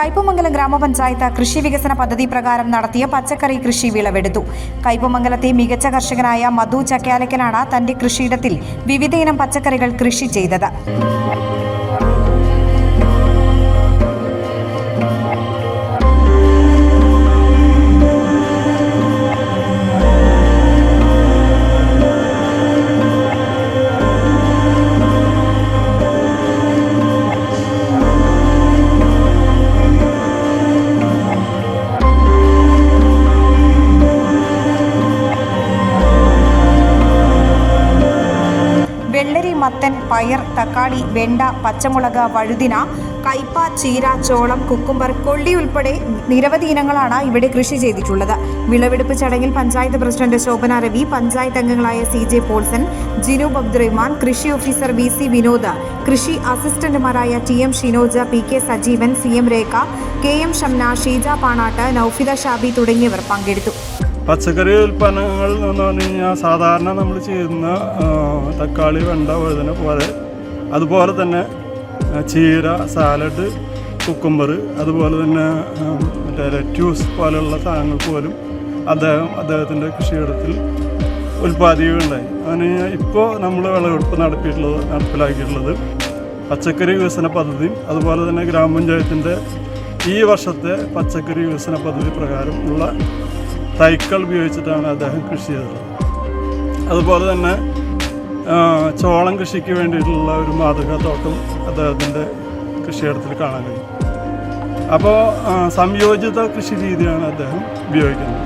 കയ്പമംഗലം ഗ്രാമപഞ്ചായത്ത് കൃഷി വികസന പദ്ധതി പ്രകാരം നടത്തിയ പച്ചക്കറി കൃഷി വിളവെടുത്തു. കയ്പമംഗലത്തെ മികച്ച കർഷകനായ മധു ചക്കാലക്കനാണ് തന്റെ കൃഷിയിടത്തിൽ വിവിധയിനം പച്ചക്കറികൾ കൃഷി ചെയ്തത്. മത്തൻ പയർ തക്കാളി വെണ്ട പച്ചമുളക് വഴുതിന കയ്പ ചീര ചോളം കുക്കുംബർ കൊള്ളി ഉൾപ്പെടെ നിരവധി ഇനങ്ങളാണ് ഇവിടെ കൃഷി ചെയ്തിട്ടുള്ളത്. വിളവെടുപ്പ് ചടങ്ങിൽ പഞ്ചായത്ത് പ്രസിഡന്റ് ശോഭന രവി പഞ്ചായത്ത് അംഗങ്ങളായ സി ജെ പോൾസൺ ജിനൂബ് അബ്ദുറഹ്മാൻ കൃഷി ഓഫീസർ വി സി വിനോദ് കൃഷി അസിസ്റ്റന്റുമാരായ T M Shinoja P K Sajeevan C M Rekha K M Shamna Sheeja Panat Noufida Shabi തുടങ്ങിയവർ പങ്കെടുത്തു. പച്ചക്കറി ഉൽപ്പന്നങ്ങൾ എന്ന് പറഞ്ഞു കഴിഞ്ഞാൽ സാധാരണ നമ്മൾ ചെയ്യുന്ന തക്കാളി വെണ്ട വഴുതന പോലെ അതുപോലെ തന്നെ ചീര സാലഡ് കുക്കുംബർ അതുപോലെ തന്നെ മറ്റേ ലെറ്റ്യൂസ് പോലെയുള്ള സാധനങ്ങൾ പോലും അദ്ദേഹം അദ്ദേഹത്തിന്റെ കൃഷിയിടത്തിൽ ഉൽപ്പാദിക്കുകയുണ്ടായി അതിന് ഇപ്പോൾ നമ്മൾ വിളവെടുപ്പ് നടത്തിയിട്ടുള്ളത് നടപ്പിലാക്കിയിട്ടുള്ളത് പച്ചക്കറി വികസന പദ്ധതി അതുപോലെ തന്നെ ഗ്രാമപഞ്ചായത്തിന്റെ ഈ വർഷത്തെ പച്ചക്കറി വികസന പദ്ധതി പ്രകാരം ഉള്ള തൈക്കൾ ഉപയോഗിച്ചിട്ടാണ് അദ്ദേഹം കൃഷി ചെയ്തത്. അതുപോലെ തന്നെ ചോളം കൃഷിക്ക് വേണ്ടിയിട്ടുള്ള ഒരു മാതൃകാ തോട്ടം അദ്ദേഹത്തിന്റെ കൃഷിയിടത്തിൽ കാണാൻ കഴിയും. അപ്പോൾ സംയോജിത കൃഷി രീതിയാണ് അദ്ദേഹം ഉപയോഗിക്കുന്നത്.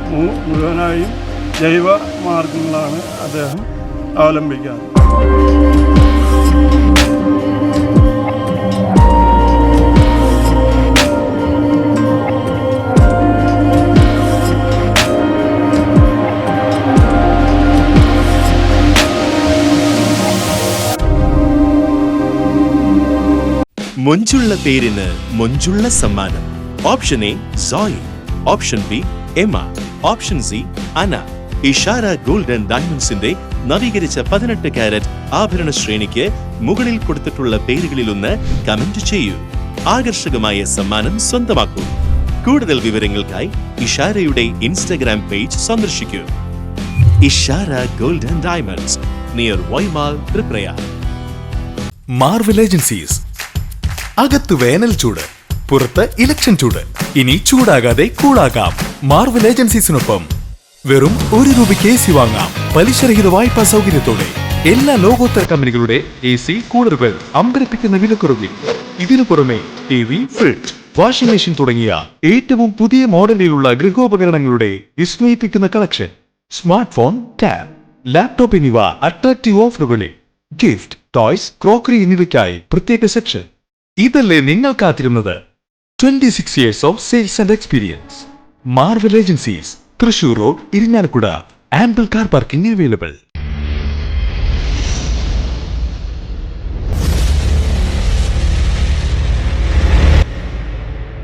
മുഴുവനായും ജൈവ മാർഗങ്ങളാണ് അദ്ദേഹം അവലംബിക്കാറ്. മൊഞ്ചുള്ള പേരിന് മൊഞ്ചുള്ള സമ്മാനം. Option A Zoey option B Emma option C Ana Ishara golden ഡയമണ്ട്സിന്റെ നവീകരിച്ച പതിനെട്ട് കാരറ്റ് ആഭരണ ശ്രേണിക്ക് മുകളിൽ കൊടുത്തിട്ടുള്ള പേരുകളിലൊന്ന് കമന്റ് ചെയ്യൂ. ആകർഷകമായ സമ്മാനം സ്വന്തമാക്കൂ. കൂടുതൽ വിവരങ്ങൾക്കായി ഇഷാരയുടെ ഇൻസ്റ്റഗ്രാം പേജ് സന്ദർശിക്കൂ. Ishara golden diamonds near Y mall Thriprayar Marvel agencies അകത്ത് വേനൽ ചൂട് പുറത്ത് ഇലക്ഷൻ ചൂട്. ഇനി ചൂടാകാതെ കൂളാകാം. മാർവൽ ഏജൻസീസിനൊപ്പം വെറും ഒരു രൂപയ്ക്ക് എ സി വാങ്ങാം. പലിശരഹിത വായ്പാ സൗകര്യത്തോടെ എല്ലാ ലോകോത്തര കമ്പനികളുടെ എ സി കൂളറുകൾ അമ്പരപ്പിക്കുന്ന വിലക്കുറവിൽ. ഇതിനു പുറമെ T V fridge washing machine തുടങ്ങിയ ഏറ്റവും പുതിയ മോഡലിലുള്ള ഗൃഹോപകരണങ്ങളുടെ വിസ്മയിപ്പിക്കുന്ന collection. Smart phone tab laptop എന്നിവ അട്രാക്റ്റീവ് ഓഫറുകളിൽ ഗിഫ്റ്റ് ടോയ്സ് ക്രോക്കറി എന്നിവയ്ക്കായി പ്രത്യേക സെക്ഷൻ ഇതല്ലേ നിങ്ങൾ കാത്തിരുന്നത്? Twenty six years of sales and experience Marvel agencies Thrissur road Irinjalakuda ample car parking available